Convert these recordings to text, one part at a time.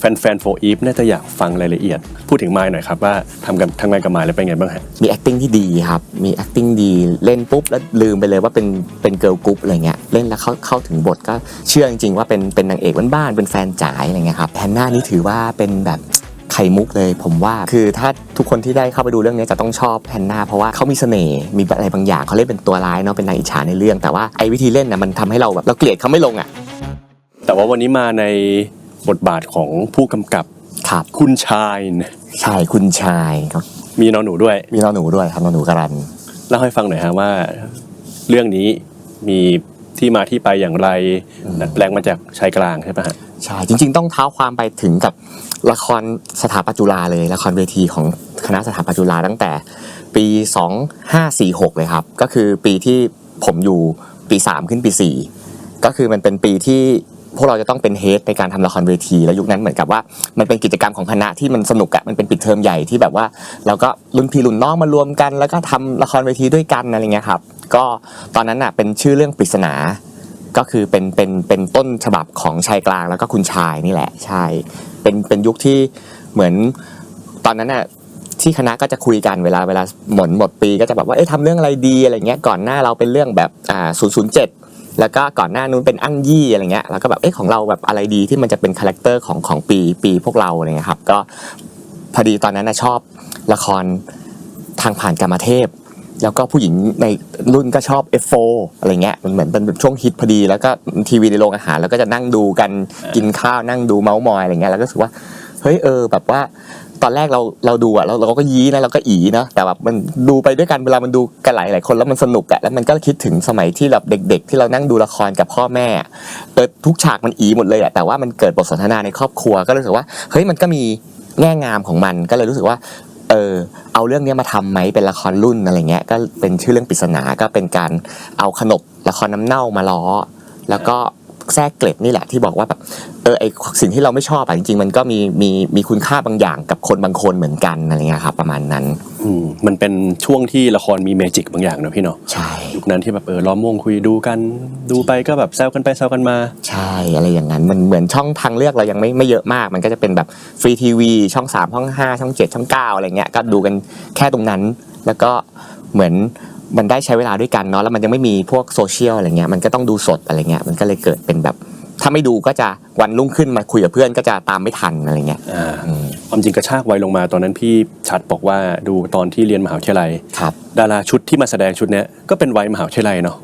แฟนๆโฟอีฟน่าจะอยากฟังรายละเอียด พูดถึงไมล์หน่อยครับว่าทำกับทำงานกับไมล์แล้วเป็นไงบ้างฮะมี acting ที่ดีครับมี acting ดีเล่นปุ๊บแล้วลืมไปเลยว่าเป็นเป็นเกิร์ลกรุ๊ปอะไรเงี้ยเล่นแล้วเข้าเข้าถึงบทก็เชื่อจริงๆว่าเป็นเป็นนางเอกบ้านๆเป็นแฟนจ๋ายอะไรเงี้ยครับแฮนนานี่ถือว่าเป็นแบบไข่มุกเลยผมว่าคือถ้าทุกคนที่ได้เข้าไปดูเรื่องนี้จะต้องชอบแฮนนาเพราะว่าเขามีเสน่ห์มีอะไรบางอย่างเขาเล่นเป็นตัวร้ายเนาะเป็นนางอิจฉาในเรื่องแต่ว่าไอ้วิธีเล่นน่ะมันทำให้เราแบบเราเกลียดเขาไม่ลงอะแต่ว่าวันนี้มาใน บทบาทของผู้กำกับครับคุณชายนะชายคุณชายครับ มีน้องหนูด้วย มีน้องหนูด้วยครับน้องหนูการันเล่าให้ฟังหน่อยฮะว่า เรื่องนี้มีที่มาที่ไปอย่างไรอืมดัดแปลงมาจากชายกลางใช่ปะฮะใช่จริง ๆ ต้องเท้าความไปถึงกับละครสถาปัตย์จุฬาเลยละครเวทีของคณะสถาปัตย์จุฬาตั้งแต่ปี 2546 เลยครับ ก็คือปีที่ผมอยู่ปี 3 ขึ้นปี 4 ก็คือมันเป็นปีที่ พวกเราจะต้องเป็นเฮดในการทำละครเวที แล้วยุคนั้นเหมือนกับว่ามันเป็นกิจกรรมของคณะที่มันสนุกอะมันเป็นปิดเทอมใหญ่ที่แบบว่า เราก็รุ่นพี่รุ่นน้องมารวมกัน แล้วก็ทำละครเวทีด้วยกันอะไรเงี้ยครับ ก็ตอนนั้นอะเป็นชื่อเรื่องปริศนาก็คือเป็นเป็นเป็นต้นฉบับของชายกลางแล้วก็คุณชายนี่แหละใช่เป็นเป็นยุคที่เหมือนตอนนั้นน่ะที่คณะก็จะคุยกันเวลาเวลาหมดหมดปี ก็จะแบบว่าเอ๊ะทำเรื่องอะไรดีอะไรเงี้ยก่อนหน้าเราเป็นเรื่องแบบอ่า007 แล้วก็ก่อนหน้านู้นเป็นอั้งยี่อะไรเงี้ยแล้วก็แบบเอ๊ะของเราแบบอะไรดีที่มันจะเป็นคาแรคเตอร์ของของปีปีพวกเราอะไรเงี้ยครับก็พอดีตอนนั้นนะชอบละครทางผ่านกรรมเทพ แล้วก็ผู้หญิงในรุ่นก็ชอบ F4 อะไรเงี้ยมันเหมือนเป็นแบบช่วงฮิตพอดี แล้วก็ทีวีในโรงอาหารแล้วก็จะนั่งดูกันกินข้าวนั่งดูเมาส์มอยอะไรเงี้ยแล้วก็รู้สึกว่า เฮ้ยเออแบบว่า ตอนแรกเราเราดูอะเราเราก็ยี้นะเราก็อีนะแต่แบบมันดูไปด้วยกันเวลามันดูกันหลายหลายคนแล้วมันสนุกอะแล้วมันก็คิดถึงสมัยที่แบบเด็ก ๆ ที่เรานั่งดูละครกับพ่อแม่เออทุกฉากมันอีหมดเลยอะแต่ว่ามันเกิดบทสนทนาในครอบครัวก็รู้สึกว่าเฮ้ยมันก็มีแง่งามของมันก็เลยรู้สึกว่าเออเอาเรื่องนี้มาทำไหมเป็นละครรุ่นอะไรเงี้ยก็เป็นชื่อเรื่องปริศนาก็เป็นการเอาขนบละครน้ำเน่ามาล้อ แล้วก็ แทรกเกล็ดนี่แหละที่บอกว่าแบบเออไอสิ่งที่เราไม่ชอบอะจริงๆ มันก็มีมีมีคุณค่าบางอย่างกับคนบางคนเหมือนกันอะไรเงี้ยครับประมาณนั้นอืมมันเป็นช่วงที่ละครมีเมจิกบางอย่างเนอะพี่เนาะใช่ยุคนั้นที่แบบเออล้อมวงคุยดูกันดูไปก็แบบแซวกันไปแซวกันมา ใช่อะไรอย่างนั้นมันเหมือนช่องทางเลือกเรายังไม่ไม่เยอะมาก มันก็จะเป็นแบบฟรีทีวีช่อง3ช่อง5ช่อง7ช่อง9อะไรเงี้ยก็ดูกันแค่ตรงนั้น แล้วก็เหมือน มันได้ใช้เวลาด้วยกันเนาะแล้วมันยังไม่มีพวกโซเชียลอะไรเงี้ยมันก็ต้องดูสดอะไรเงี้ยมันก็เลยเกิดเป็นแบบ ถ้าไม่ดูก็จะวันรุ่งขึ้นมาคุยกับเพื่อนก็จะตามไม่ทันอะไรเงี้ยอ่าอืมความจริงกระชากวัยลงมาตอนนั้นพี่ชัดบอกว่าดูตอนที่เรียนมหาวิทยาลัยครับดาราชุดที่มาแสดงชุดเนี้ยก็เป็นวัยมหาวิทยาลัยเนาะ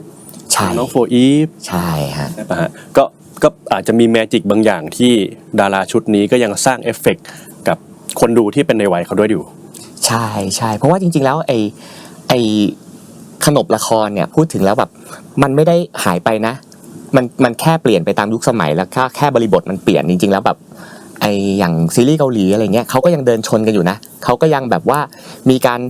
ใช่น้องโฟอีฟใช่ฮะใช่ปะฮะก็ก็อาจจะมีแมจิกบางอย่างที่ดาราชุดนี้ก็ยังสร้างเอฟเฟกต์กับคนดูที่เป็นในวัยเขาด้วยอยู่ ใช่ใช่เพราะว่าจริง ๆ แล้วไอไอ ขนบละครเนี่ยพูดถึงแล้วแบบมันไม่ได้หายไปนะ มันมันแค่เปลี่ยนไปตามยุคสมัยแล้วก็แค่บริบทมันเปลี่ยนจริง ๆ แล้วแบบไออย่างซีรีส์เกาหลีอะไรเงี้ยเขาก็ยังเดินชนกันอยู่นะเขาก็ยังแบบว่ามีการ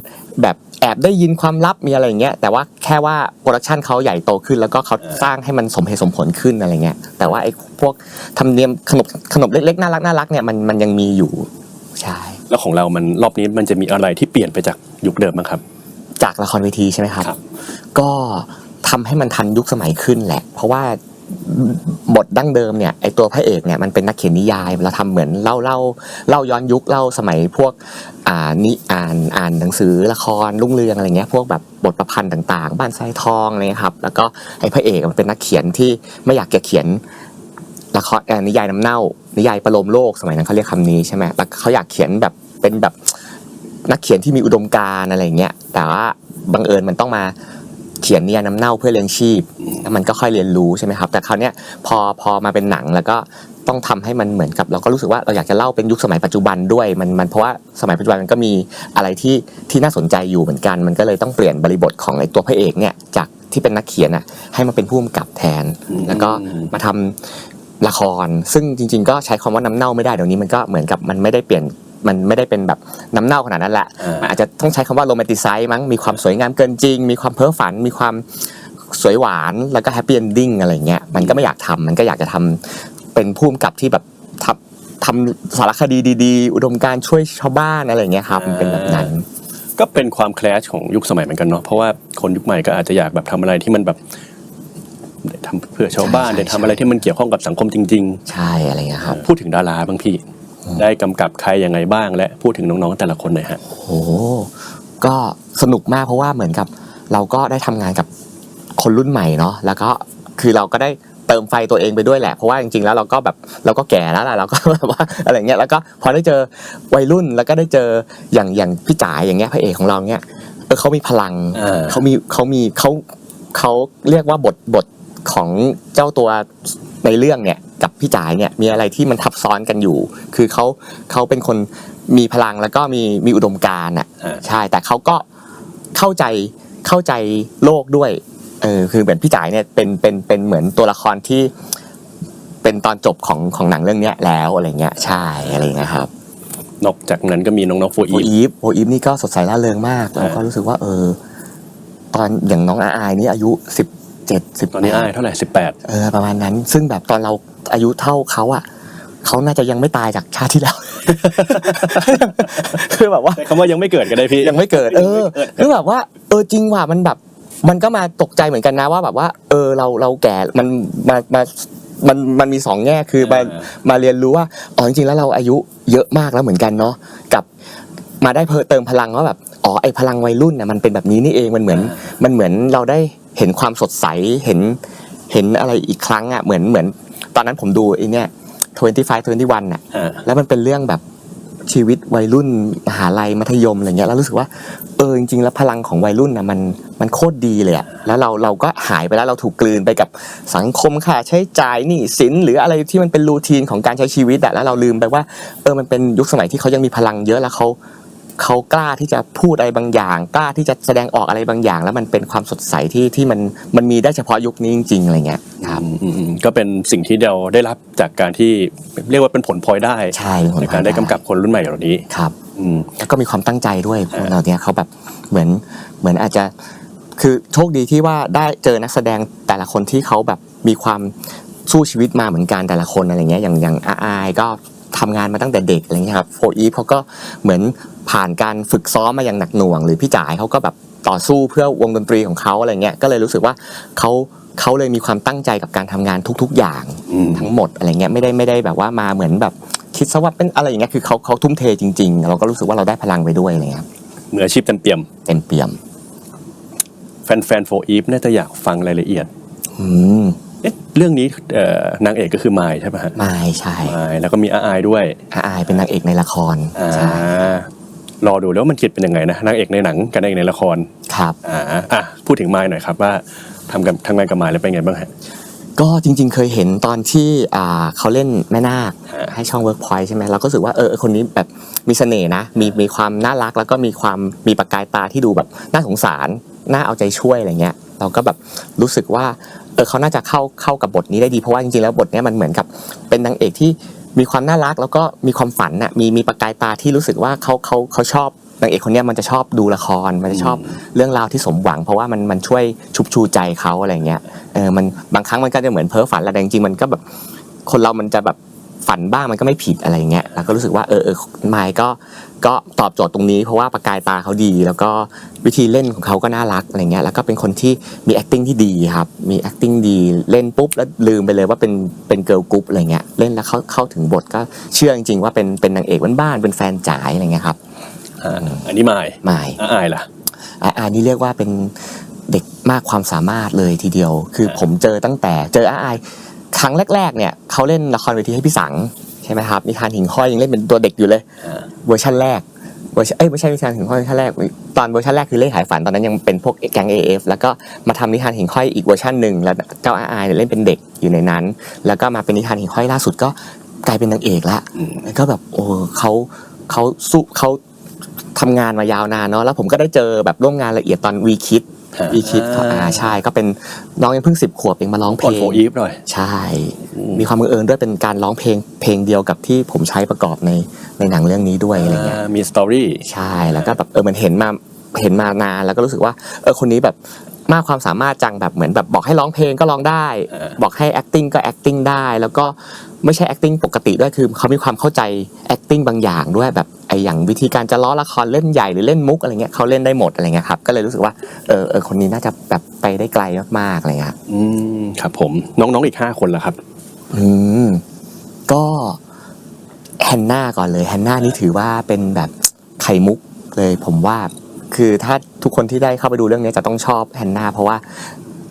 แบบแอบได้ยินความลับมีอะไรเงี้ยแต่ว่าแค่ว่าโปรดักชันเขาใหญ่โตขึ้น แล้วก็เขาสร้างให้มันสมเหตุสมผลขึ้นอะไรเงี้ยแต่ว่าไอพวกธรรมเนียมขนบขนบเล็กๆน่ารักน่ารักเนี่ยมันมันยังมีอยู่ใช่แล้วของเรามันรอบนี้มันจะมีอะไรที่เปลี่ยนไปจากยุคเดิมบ้างครับ จากละครเวทีใช่ไหมครับครับก็ทำให้มันทันยุคสมัยขึ้นแหละ เพราะว่าบทดั้งเดิมเนี่ยไอตัวพระเอกเนี่ยมันเป็นนักเขียนนิยายเราทำเหมือนเล่าเล่าเล่าย้อนยุคเล่าสมัยพวกอ่านิอ่านอ่านหนังสือละครรุ่งเรืองอะไรเงี้ยพวกแบบบทประพันธ์ต่างๆ บ้านทรายทองอะไรเงี้ยครับ แล้วก็ไอพระเอกมันเป็นนักเขียนที่ไม่อยากจะเขียนละครเอ่อนิยายน้ำเน่า นิยายประโลมโลกสมัยนั้นเขาเรียกคำนี้ใช่ไหมแล้วเขาอยากเขียนแบบเป็นแบบนักเขียนที่มีอุดมการณ์อะไรเงี้ย แต่ว่าบังเอิญมันต้องมาเขียนเนิยายน้ำเน่าเพื่อเลี้ยงชีพแล้วมันก็ค่อยเรียนรู้ใช่ไหมครับ แต่คราวเนี้ยพอพอมาเป็นหนังแล้วก็ต้องทำให้มันเหมือนกับเราก็รู้สึกว่าเราอยากจะเล่าเป็นยุคสมัยปัจจุบันด้วยมันมันเพราะว่าสมัยปัจจุบันมันก็มีอะไรที่ที่น่าสนใจอยู่เหมือนกัน มันก็เลยต้องเปลี่ยนบริบทของไอ้ตัวพระเอกเนี่ยจากที่เป็นนักเขียนอะให้มาเป็นผู้กำกับแทน แล้วก็มาทำละคร ซึ่งจริง ๆ ก็ใช้คำว่าน้ำเน่าไม่ได้เดี๋ยวนี้มันก็เหมือนกับมันไม่ได้เปลี่ยน มันไม่ได้เป็นแบบน้ำเน่าขนาดนั้นแหละอ่ามัมันอาจจะต้องใช้คำว่าโรแมนติไซส์มั้งมีความสวยงามเกินจริง มีความเพ้อฝัน มีความสวยหวานแล้วก็แฮปปี้เอนดิ้งอะไรเงี้ยมันก็ไม่อยากทำมันก็อยากจะทำเป็นผู้กำกับที่แบบทำทำสารคดีดีๆ อุดมการณ์ช่วยชาวบ้านอะไรเงี้ยครับมันเป็นแบบนั้นก็เป็นความแคลชของยุคสมัยเหมือนกันเนาะเพราะว่าคนยุคใหม่ก็อาจจะอยากแบบทำอะไรที่มันแบบได้ทำเพื่อชาวบ้านใช่ใช่ได้ทำอะไรที่มันเกี่ยวข้องกับสังคมจริงใช่อะไรเงี้ยครับๆพูดถึงดาราบางพี่ ได้กำกับใครยังไงบ้าง และพูดถึงน้องๆแต่ละคนหน่อยฮะโอ้โหก็สนุกมากเพราะว่าเหมือนกับ เราก็ได้ทำงานกับคนรุ่นใหม่เนาะแล้วก็คือเราก็ได้เติมไฟตัวเองไปด้วยแหละเพราะว่าจริงๆแล้วเราก็แบบเราก็แก่แล้วล่ะเราก็แบบว่าอะไรเงี้ยแล้วก็พอได้เจอวัยรุ่นแล้วก็ได้เจออย่างอย่างพี่จ๋าอย่างเงี้ยพระเอกของเราเนี้ยเออเขามีพลังอ่าเขามีเขามีเขาเขาเรียกว่าบทบทของเจ้าตัวในเรื่องเนี่ย กับพี่จ๋าเนี่ยมีอะไรที่มันทับซ้อนกันอยู่ คือเขาเขาเป็นคนมีพลังแล้วก็มีมีอุดมการณ์อะอ่าใช่แต่เขาก็เข้าใจเข้าใจโลกด้วยเออคือเหมือนพี่จ๋ายเนี่ยเป็นเป็นเป็นเหมือนตัวละครที่เป็นตอนจบของของหนังเรื่องเนี้ยแล้วอะไรเงี้ยใช่อะไรเงี้ยครับนอกจากนั้นก็มีน้องๆโฟโออีฟอีฟโออีฟนี่ก็สดใสร่าเริงมากแล้วก็อ่ารู้สึกว่าเออตอนอย่างน้องอาอายนี่อายุสิบ เจ็ดสิบตอนนี้อ้ายเท่าไหร่สิบแปดเออประมาณนั้น ซึ่งแบบตอนเราอายุเท่าเขาอะเขาน่าจะยังไม่ตายจากชาติที่แล้ว คือแบบว่าใช้คำว่ายังไม่เกิดกันได้พี่ยังไม่เกิด เออคือแบบว่า เออจริงว่ะมันแบบ มันก็มาตกใจเหมือนกันนะว่าแบบว่า เออเราเราแก่มันมามามันมันมีสองแง่คือมาอ่ามาเรียนรู้ว่าอ๋อจริงๆแล้วเราอายุเยอะมากแล้วเหมือนกันเนาะกับมาได้เพิ่มเติมพลังว่าแบบอ๋อไอพลังวัยรุ่นน่ะมันเป็นแบบนี้นี่เองมันเหมือน มันเหมือนเราได้ เห็นความสดใสเห็นเห็นอะไรอีกครั้งอะเหมือนเหมือน ตอนนั้นผมดูไอเนี่ย25 21อะอ่าแล้วมันเป็นเรื่องแบบชีวิตวัยรุ่นมหาลัยมัธยมอะไรเงี้ยแล้วรู้สึกว่าเออจริงๆแล้วพลังของวัยรุ่นนะมันมันโคตรดีเลยอะแล้วเราเราก็หายไปแล้วเราถูกกลืนไปกับสังคมค่าใช้จ่ายหนี้สินหรืออะไรที่มันเป็นรูทีนของการใช้ชีวิตอะแล้วเราลืมไปว่าเออมันเป็นยุคสมัยที่เขายังมีพลังเยอะแล้วเขา เขากล้าที่จะพูดอะไรบางอย่าง กล้าที่จะแสดงออกอะไรบางอย่าง แล้วมันเป็นความสดใสที่ที่มันมันมีได้เฉพาะยุคนี้จริงๆอะไรเงี้ยครับอืมอืมอืมก็เป็นสิ่งที่เราได้รับจากการที่เรียกว่าเป็นผลพลอยได้ใช่เป็นผลพลอยได้ในการได้กำกับคนรุ่นใหม่เหล่านี้ครับอืมแล้วก็มีความตั้งใจด้วยพวกอ่าเราเนี่ยเขาแบบเหมือนเหมือนอาจจะคือโชคดีที่ว่าได้เจอนักแสดงแต่ละคนที่เขาแบบมีความสู้ชีวิตมาเหมือนกันแต่ละคนอะไรเงี้ยอย่างอย่างอาอายก็ ทำงานมาตั้งแต่เด็กอะไรเงี้ยครับโฟอีฟเขาก็เหมือนผ่านการฝึกซ้อมมาอย่างหนักหน่วง หรือพี่จ๋ายเขาก็แบบต่อสู้เพื่อวงดนตรีของเขาอะไรเงี้ยก็เลยรู้สึกว่าเขาเขาเลยมีความตั้งใจกับการทำงานทุก ๆ อย่างอืมทั้งหมดอะไรเงี้ยไม่ได้ไม่ได้แบบว่ามาเหมือนแบบคิดซะว่าเป็นอะไรอย่างเงี้ยคือเขาเขาทุ่มเทจริงๆเราก็รู้สึกว่าเราได้พลังไปด้วยอะไรเงี้ยมืออาชีพเต็มเปี่ยมเต็มเปี่ยม แฟนๆโฟอีฟน่าจะอยากฟังรายละเอียด อืม เอ๊ะเรื่องนี้เอ่อนางเอกก็คือมายใช่ไหมฮะไม่ใช่มายแล้วก็มีอาอายด้วยอาอายเป็นนางเอกในละครอ่าใช่รอดูแล้วมันคิดเป็นยังไงนะนางเอกในหนังกับนางเอกในละครครับ อ่าอะพูดถึงมายหน่อยครับว่าทำกับทำงานกับมายแล้วเป็นไงบ้างฮะ ก็จริงๆเคยเห็นตอนที่อ่าเขาเล่นแม่นาคฮะให้ช่อง Workpoint ใช่ไหมเราก็รู้สึกว่าเออเออคนนี้แบบมีเสน่ห์นะ มีมีความน่ารักแล้วก็มีความมีประกายตาที่ดูแบบน่าสงสาร น่าเอาใจช่วยอะไรเงี้ย เราก็แบบรู้สึกว่า เออเขาน่าจะเข้าเข้ากับบทนี้ได้ดีเพราะว่าจริงๆแล้วบทเนี้ยมันเหมือนกับเป็นนางเอกที่มีความน่ารักแล้วก็มีความฝันน่ะมีมีประกายตาที่รู้สึกว่าเขาเขาเขาชอบนางเอกคนเนี้ยมันจะชอบดูละคร มันจะชอบเรื่องราวที่สมหวัง เพราะว่ามันมันช่วยชุบชูใจเขาอะไรเงี้ยเออมันบางครั้งมันก็จะเหมือนเพ้อฝันแหละแต่จริงๆมันก็แบบคนเรามันจะแบบ ฝันบ้างมันก็ไม่ผิดอะไรเงี้ยเราก็รู้สึกว่าเออเออไมค์ก็ก็ตอบโจทย์ตรงนี้ เพราะว่าประกายตาเขาดี แล้วก็วิธีเล่นของเขาก็น่ารักอะไรเงี้ยแล้วก็เป็นคนที่มี acting ที่ดีครับมี acting ดีเล่นปุ๊บแล้วลืมไปเลยว่าเป็นเป็นเกิร์ลกรุ๊ปอะไรเงี้ยเล่นแล้วเข้าเข้าถึงบทก็เชื่อจริงๆว่าเป็นเป็นนางเอกบ้านๆเป็นแฟนจ๋ายอะไรเงี้ยครับอ่าอันนี้มายไม่อาอายล่ะอาอานี่เรียกว่าเป็นเด็กมากความสามารถเลยทีเดียว คือผมเจอตั้งแต่เจออาอาย ครั้งแรกๆเนี่ยเขาเล่นละครเวทีให้พี่สังใช่ไหมครับนิทานหิ่งห้อยยังเล่นเป็นตัวเด็กอยู่เลยอ่าเวอร์ชันแรกเวอร์ชันเอ้ยไม่ใช่นิทานหิ่งห้อยเวอร์ชันแรกตอนเวอร์ชันแรกคือเล่ขายฝันตอนนั้นยังเป็นพวกแก๊ง AF แล้วก็มาทำนิทานหิ่งห้อยอีกเวอร์ชันหนึ่งแล้วเจ้าอาอายเนี่ยเล่นเป็นเด็กอยู่ในนั้น แล้วก็มาเป็นนิทานหิ่งห้อยล่าสุดก็กลายเป็นนางเอกละอืมแล้วก็แบบโอ้เขาเขาสู้เขาทำงานมายาวนานเนาะแล้วผมก็ได้เจอแบบร่วมงานละเอียดตอนวีคิด วีคิดเขาอ่าใช่ก็เป็นน้องยังเพิ่งสิบขวบเองมาร้องเพก่ลอนงโฟอีฟหน่อยใช่ มีความบังเอิญด้วยเป็นการร้องเพลงเพลงเดียวกับที่ผมใช้ประกอบในในหนังเรื่องนี้ด้วยอะไรเงี้ยอ่ามีสตอรี่ใช่แล้วก็แบบเออมันเห็นมาเห็นมานานแล้วก็รู้สึกว่าเออคนนี้แบบมากความสามารถจังแบบเหมือนแบบบอกให้ร้องเพลงก็ร้องได้อ่าบอกให้ acting ก็ acting ได้ แล้วก็ไม่ใช่ acting ปกติด้วยคือเขามีความเข้าใจ acting บางอย่างด้วยแบบ ไออย่างวิธีการจะล้อละครเล่นใหญ่หรือเล่นมุกอะไรเงี้ยเขาเล่นได้หมดอะไรเงี้ยครับก็เลยรู้สึกว่าเออเออคนนี้น่าจะแบบไปได้ไกลมากๆอะไรเงี้ยอืมครับผมน้องๆอีกห้าคนละครับ อืมก็แอแฮนนาก่อนเลยแฮนนานี่ถือว่าเป็นแบบไข่มุกเลยผมว่า คือถ้าทุกคนที่ได้เข้าไปดูเรื่องนี้จะต้องชอบแฮนนาเพราะว่า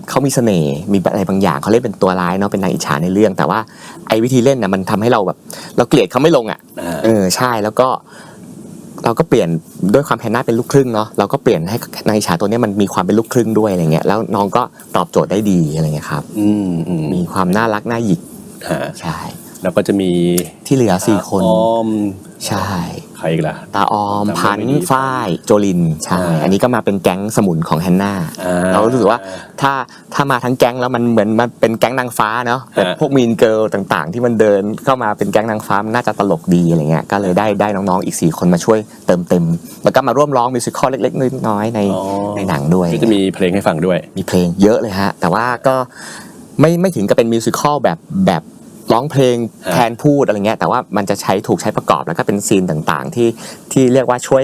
เขามีเสน่ห์มีอะไรบางอย่างเขาเล่นเป็นตัวร้ายเนาะเป็นนางอิจฉาในเรื่อง แต่ว่าไอ้วิธีเล่นน่ะมันทำให้เราแบบ เราเกลียดเขาไม่ลงอะอ่าเออใช่แล้วก็เราก็เปลี่ยนด้วยความแฮนนาเป็นลูกครึ่งเนาะเราก็เปลี่ยนให้นางอิจฉาตัวเนี้ยมันมีความเป็นลูกครึ่งด้วยอะไรเงี้ยแล้วน้องก็ตอบโจทย์ได้ดีอะไรเงี้ยครับ อืมอืมมีความน่ารักน่าหยิกฮะใช่ แล้วก็จะมีที่เหลือสี่คนออมใช่ ใครอีกล่ะ ตาออม จำไม่พันดีธุ์ฝ้าย โจลิน ใช่ อ่าอันนี้ก็มาเป็นแก๊งสมุนของแฮนนาอ่เรารู้สึกว่าถ้าถ้ามาทั้งแก๊งแล้วมันเหมือนมันเป็นแก๊งนางฟ้าเนาะแบบฮะ พวกมีนเกิลต่างๆ ที่มันเดินเข้ามาเป็นแก๊งนางฟ้ามันน่าจะตลกดีอะไรเงี้ยก็เลยได้ได้น้องๆอีก 4 คนมาช่วยเติมเต็ม แล้วก็มาร่วมร้องมิวสิควลเล็กๆน้อยๆในอ๋อในหนังด้วย ก็จะมีเพลงให้ฟังด้วย มีเพลงเยอะเลยฮะ แต่ว่าก็ไม่ไม่ถึงกับเป็นมิวสิควลแบบแบบ ร้องเพลงฮะแทนพูดอะไรเงี้ยแต่ว่ามันจะใช้ถูกใช้ประกอบแล้วก็เป็นซีนต่างๆ ที่ที่เรียกว่าช่วย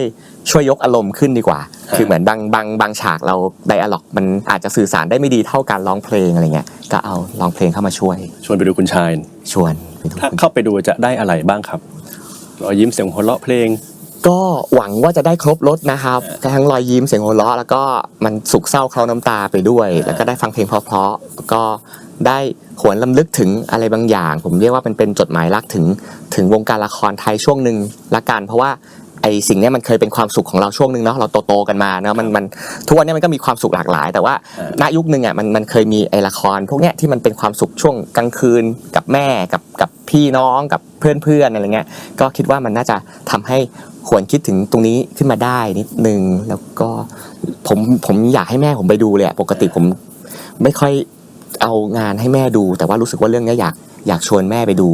ช่วยยกอารมณ์ขึ้นดีกว่า คือเหมือนบางบางบางฉากเราไดอะล็อกมันอาจจะสื่อสารได้ไม่ดีเท่าการร้องเพลงอะไรเงี้ยก็เอาร้องเพลงเข้ามาช่วย ชวนไปดูคุณชายชวนไปดูถ้าเข้าไปดูจะได้อะไรบ้างครับรอยยิ้มเสียงหัวเราะเพลง ก็หวังว่าจะได้ครบรถนะครับทั้งรอยยิ้มเสียงหัวเราะแล้วก็มันสุขเศร้าเคลาน้ำตาไปด้วย แล้วก็ได้ฟังเพลงเพราะๆแล้วก็ได้หวนลำลึกถึงอะไรบางอย่าง ผมเรียกว่ามันเป็นจดหมายรักถึงถึงวงการละครไทยช่วงหนึ่งละกันเพราะว่าไอสิ่งนี้มันเคยเป็นความสุขของเราช่วงหนึ่งเนาะเราโตๆกันมาเนาะมันมันทุกวันนี้มันก็มีความสุขหลากหลาย แต่ว่าณยุคหนึ่งอะมันมันเคยมีไอละคร พวกเนี้ยที่มันเป็นความสุขช่วงกลางคืนกับแม่กับกับพี่น้องกับเพื่อนๆอะไรเงี้ยก็คิดว่ามันน่าจะทำให้ ควรคิดถึงตรงนี้ขึ้นมาได้นิดนึง แล้วก็ผมผมอยากให้แม่ผมไปดูเลยอะปกติผมไม่ค่อยเอางานให้แม่ดู แต่ว่ารู้สึกว่าเรื่องเนี้ยอยากอยากชวนแม่ไปดู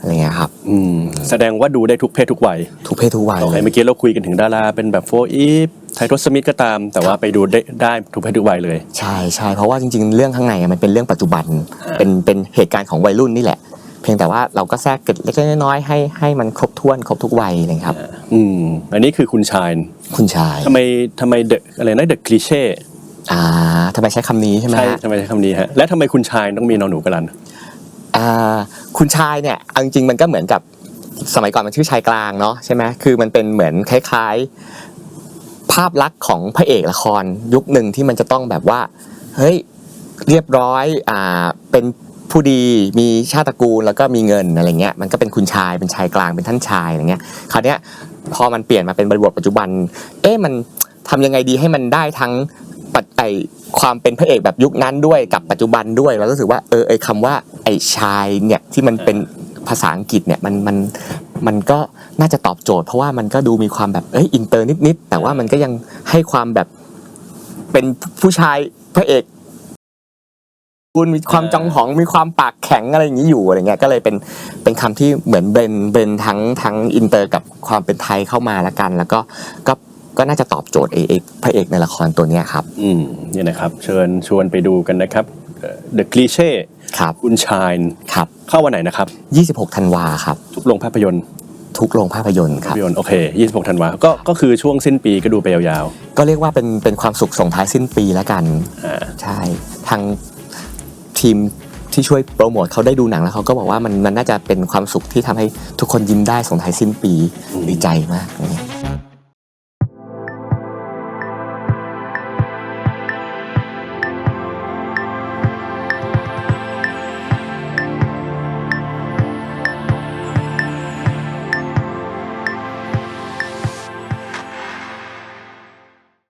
อะไรเงี้ยครับอืมแสดงว่าดูได้ทุกเพศทุกวัยทุกเพศทุกวัยต่อเลให้ยเมื่อกี้เราคุยกันถึงดาราเป็นแบบโฟอีฟไททอสมิธก็ตาม แต่ว่าไปดูได้ได้ทุกเพศทุกวัยเลย ใช่ใช่เพราะว่าจริง ๆ เรื่องข้างในอะมันเป็นเรื่องปัจจุบัน เป็นเป็นเหตุการณ์ของวัยรุ่นนี่แหละเพียงแต่ว่าเราก็แทรกเกร็ดเล็กๆน้อยๆให้ให้มันครบถ้วนครบทุกวัยเลยครับ อืมอันนี้คือคุณชายคุณชายทำไมทำไมเดอะอะไรนะเดอะคลีเช่อ่าทำไมใช้คำนี้ใช่ไหมใช่ฮะทำไมใช้คำนี้ฮะและทำไมคุณชายต้องมีนอนหนูกระลันอ่าคุณชายเนี่ยเอาจริงๆมันก็เหมือนกับสมัยก่อนมันชื่อชายกลางเนาะใช่ไหมคือมันเป็นเหมือนคล้าย ๆ ภาพลักษณ์ของพระเอกละครยุคหนึ่งที่มันจะต้องแบบว่าเฮ้ยเรียบร้อยอ่าเป็น ผู้ดีมีชาติตระกูลแล้วก็มีเงินอะไรเงี้ยมันก็เป็นคุณชายเป็นชายกลางเป็นท่านชายอะไรเงี้ยคราวเนี้ยพอมันเปลี่ยนมาเป็นบริบทปัจจุบัน เอ๊ะมันทำยังไงดีให้มันได้ทั้งปัจไอความเป็นพระเอกแบบยุคนั้นด้วยกับปัจจุบันด้วยเรารู้สึกว่าเออไอคำว่าไอชายเนี่ยที่มันเป็นภาษาอังกฤษเนี่ยมันมันมันก็น่าจะตอบโจทย์ เพราะว่ามันก็ดูมีความแบบเอ้ยอินเตอร์นิดๆแต่ว่ามันก็ยังให้ความแบบเป็นผู้ชายพระเอก คุณมีความจองหองมีความปากแข็งอะไรอย่างนี้อยู่อะไรเงี้ยก็เลยเป็นเป็นคำที่เหมือนเบนเบนทั้งทั้งอินเตอร์กับความเป็นไทยเข้ามาละกัน แล้วก็ก็ก็น่าจะตอบโจทย์ไอเอกพระเอกในละครตัวเนี้ยครับ อืมเนี่ยนะครับ เชิญชวนไปดูกันนะครับเดอะคลีเช่ครับคุณชายครับเข้าวันไหนนะครับ 26ธันวาครับ ทุกโรงภาพยนตร์ ทุกโรงภาพยนตร์คภารับพยนตร์โอเค 26ธันวาก็ก็คือช่วงสิ้นปีก็ดูไปยาวก็เรียกว่าเป็นเป็นความสุขส่งท้ายสิ้นปีแล้วกันๆอ่าใช่ทาง ทีมที่ช่วยโปรโมทเขาได้ดูหนังแล้วเขาก็บอกว่ามันมันน่าจะเป็นความสุขที่ทำให้ทุกคนยิ้มได้ส่งท้ายสิ้นปีดีใจมาก